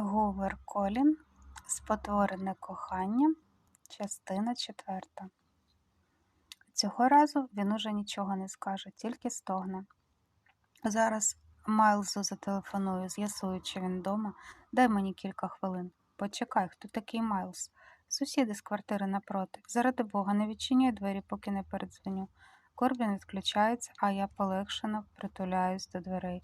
Гувер Колін Спотворене кохання, частина четверта. Цього разу він уже нічого не скаже, тільки стогне. Зараз Майлзу зателефоную, з'ясую, чи він вдома. Дай мені кілька хвилин. Почекай, хто такий Майлз? Сусіди з квартири напроти. Заради Бога, не відчиняй двері, поки не передзвоню. Корбін відключається, а я полегшено притуляюсь до дверей.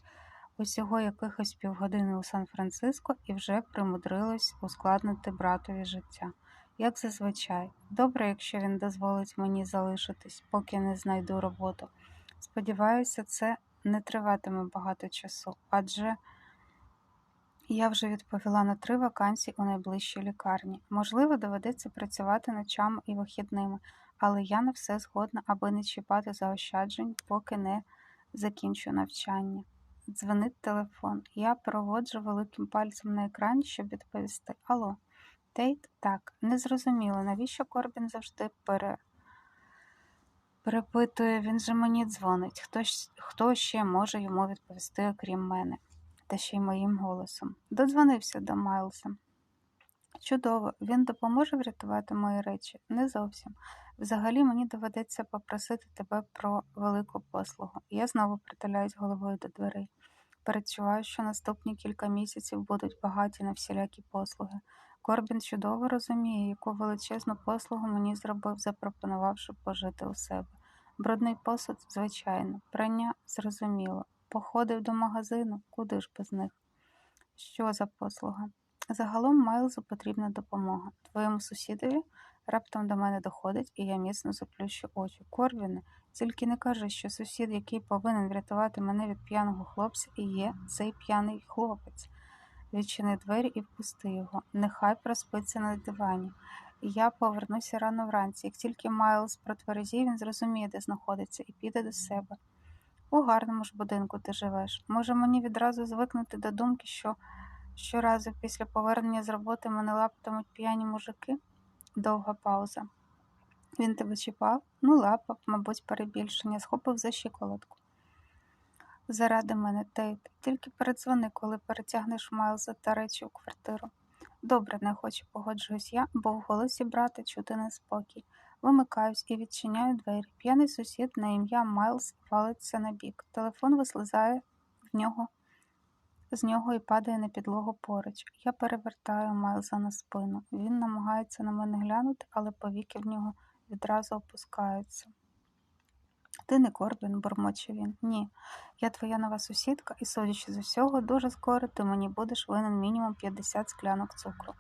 Усього якихось півгодини у Сан-Франциско і вже примудрилось ускладнити братові життя. Як зазвичай, добре, якщо він дозволить мені залишитись, поки не знайду роботу. Сподіваюся, це не триватиме багато часу, адже я вже відповіла на три вакансії у найближчій лікарні. Можливо, доведеться працювати ночами і вихідними, але я на все згодна, аби не чіпати заощаджень, поки не закінчу навчання. Дзвонить телефон. Я проводжу великим пальцем на екрані, щоб відповісти. Алло, Тейт? Так, незрозуміло, навіщо Корбін завжди пере... перепитує, він же мені дзвонить. Хто, хто ще може йому відповісти, окрім мене, та ще й моїм голосом. Додзвонився до Майлса. Чудово, він допоможе врятувати мої речі? Не зовсім. Взагалі мені доведеться попросити тебе про велику послугу. Я знову притуляюсь головою до дверей. Передчуваю, що наступні кілька місяців будуть багаті на всілякі послуги. Корбін чудово розуміє, яку величезну послугу мені зробив, запропонувавши пожити у себе. Брудний посуд, звичайно, прання зрозуміло. Походив до магазину, куди ж без них? Що за послуга? Загалом Майлзу потрібна допомога. Твоєму сусідові раптом до мене доходить, і я міцно заплющу очі. Корвіне, тільки не кажи, що сусід, який повинен врятувати мене від п'яного хлопця, і є цей п'яний хлопець. Відчини двері і впусти його. Нехай проспиться на дивані. Я повернуся рано вранці. Як тільки Майлз протверезі, він зрозуміє, де знаходиться, і піде до себе. У гарному ж будинку ти живеш. Може, мені відразу звикнути до думки, що щоразу після повернення з роботи мене лаптимуть п'яні мужики? Довга пауза. Він тебе чіпав? Ну, лапав, мабуть, перебільшення, схопив за щиколотку. Заради мене, Тейт, тільки передзвони, коли перетягнеш Майлза та речі у квартиру. Добре, не хочу, погоджуюсь я, бо в голосі брата чути неспокій. Вимикаюсь і відчиняю двері. П'яний сусід на ім'я Майлз валиться на бік. Телефон вислизає в нього, з нього і падає на підлогу поруч. Я перевертаю Майлза на спину. Він намагається на мене глянути, але повіки в нього відразу опускаються. Ти не Корбін, бурмоче він. Ні. Я твоя нова сусідка, і, судячи з усього, дуже скоро ти мені будеш винен мінімум 50 склянок цукру.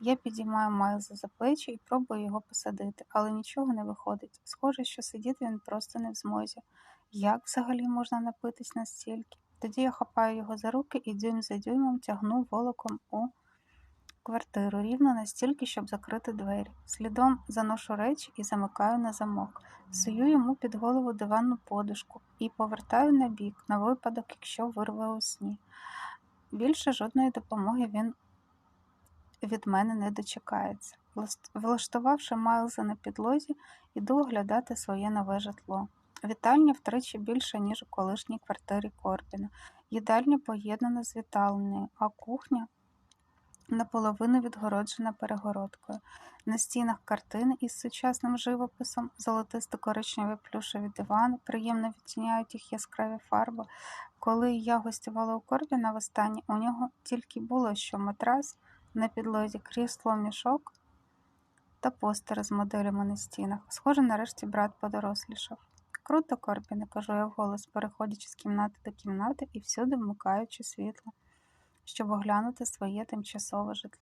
Я підіймаю Майлза за плечі і пробую його посадити, але нічого не виходить. Схоже, що сидіти він просто не в змозі. Як взагалі можна напитись настільки? Тоді я хапаю його за руки і дюйм за дюймом тягну волоком у квартиру рівно настільки, щоб закрити двері. Слідом заношу речі і замикаю на замок, сую йому під голову диванну подушку і повертаю на бік, на випадок, якщо вирве у сні. Більше жодної допомоги він від мене не дочекається. Влаштувавши Майлза на підлозі, іду оглядати своє нове житло. Вітальня втричі більша, ніж у колишній квартирі Корбіна. Їдальня поєднана з вітальнею, а кухня наполовину відгороджена перегородкою. На стінах картини із сучасним живописом, золотисто-коричневі плюшеві дивани, приємно відтіняють їх яскраві фарби. Коли я гостювала у Корбіна востаннє, у нього тільки було що матрас на підлозі, крісло, мішок та постери з моделями на стінах. Схоже, нарешті брат подорослішав. Круто, Корбіне, кажу я вголос, переходячи з кімнати до кімнати і всюди вмикаючи світло, щоб оглянути своє тимчасове житло.